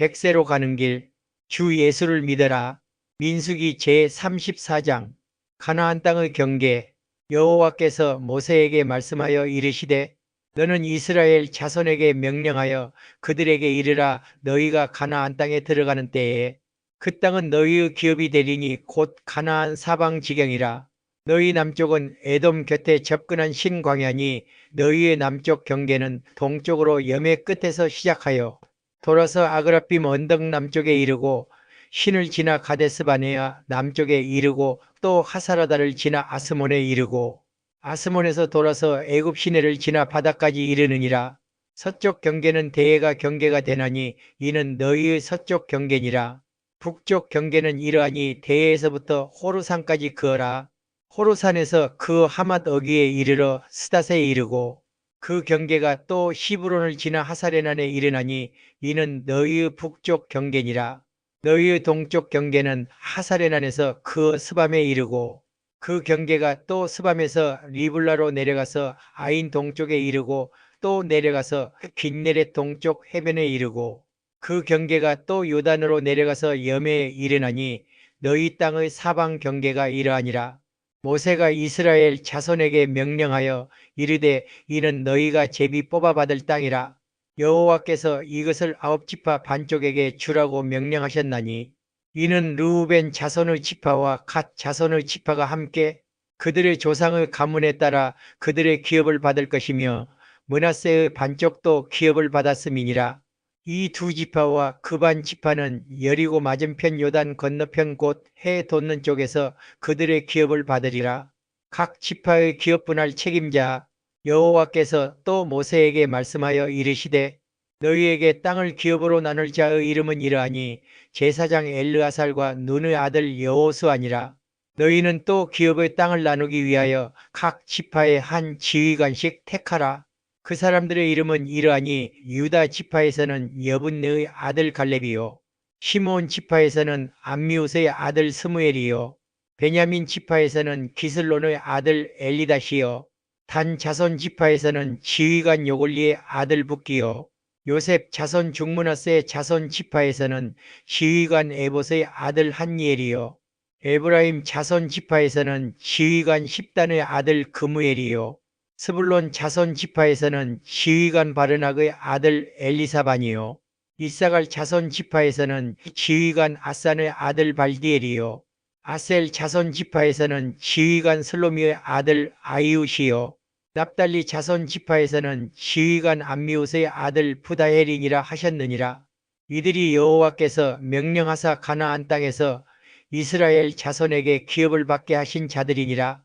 백세로 가는 길 주 예수를 믿어라. 민수기 제34장. 가나안 땅의 경계. 여호와께서 모세에게 말씀하여 이르시되 너는 이스라엘 자손에게 명령하여 그들에게 이르라. 너희가 가나안 땅에 들어가는 때에 그 땅은 너희의 기업이 되리니 곧 가나안 사방 지경이라. 너희 남쪽은 에돔 곁에 접근한 신광야니 너희의 남쪽 경계는 동쪽으로 염해 끝에서 시작하여 돌아서 아그라빔 언덕 남쪽에 이르고 신을 지나 가데스 바네아 남쪽에 이르고 또 하사라다를 지나 아스몬에 이르고 아스몬에서 돌아서 애굽 시내를 지나 바다까지 이르느니라. 서쪽 경계는 대해가 경계가 되나니 이는 너희의 서쪽 경계니라. 북쪽 경계는 이러하니 대해에서부터 호루산까지 그어라. 호루산에서 그 하맛 어기에 이르러 스닷에 이르고 그 경계가 또 시브론을 지나 하사레난에 이르나니 이는 너희의 북쪽 경계니라. 너희의 동쪽 경계는 하사레난에서 그 스밤에 이르고 그 경계가 또 스밤에서 리블라로 내려가서 아인 동쪽에 이르고 또 내려가서 긴네렛 동쪽 해변에 이르고 그 경계가 또 요단으로 내려가서 염해에 이르나니 너희 땅의 사방 경계가 이러하니라. 모세가 이스라엘 자손에게 명령하여 이르되 이는 너희가 제비 뽑아 받을 땅이라. 여호와께서 이것을 아홉 지파 반쪽에게 주라고 명령하셨나니 이는 르우벤 자손의 지파와 갓 자손의 지파가 함께 그들의 조상의 가문에 따라 그들의 기업을 받을 것이며 문하세의 반쪽도 기업을 받았음이니라 이 두 지파와 그반 지파는 여리고 맞은편 요단 건너편 곧 해 돋는 쪽에서 그들의 기업을 받으리라. 각 지파의 기업 분할 책임자 여호와께서 또 모세에게 말씀하여 이르시되 너희에게 땅을 기업으로 나눌 자의 이름은 이러하니 제사장 엘르아살과 눈의 아들 여호수아니라. 너희는 또 기업의 땅을 나누기 위하여 각 지파의 한 지휘관씩 택하라. 그 사람들의 이름은 이러하니 유다 지파에서는 여분네의 아들 갈렙이요. 시몬 지파에서는 암미우스의 아들 스무엘이요. 베냐민 지파에서는 기슬론의 아들 엘리다시요. 단 자손 지파에서는 지휘관 요골리의 아들 북기요. 요셉 자손 중문하스의 자손 지파에서는 지휘관 에봇의 아들 한니엘이요. 에브라임 자손 지파에서는 지휘관 십단의 아들 그무엘이요 스불론 자손 지파에서는 지휘관 바르낙의 아들 엘리사반이요. 이사갈 자손 지파에서는 지휘관 아산의 아들 발디엘이요. 아셀 자손 지파에서는 지휘관 슬로미의 아들 아이웃이요. 납달리 자손 지파에서는 지휘관 암미웃의 아들 부다헬이니라 하셨느니라. 이들이 여호와께서 명령하사 가나안 땅에서 이스라엘 자손에게 기업을 받게 하신 자들이니라.